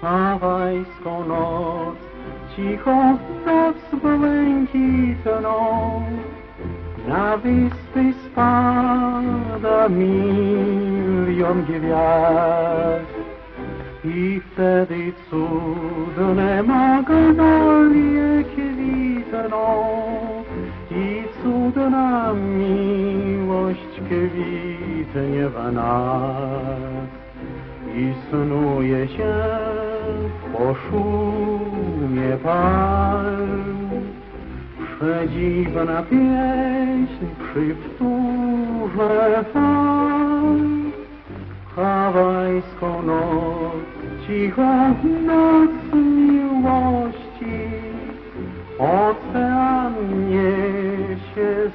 hawajską noc, cichą noc błękitną, na wyspy spada milion gwiazd. I wtedy cudne magnolie kwitną. I cudna miłość kwitnie w nas. I snuje się po szumie. Przedziwna pieśń przy wtórze fal. Hawajską noc, cichą noc miłości, ocean niesie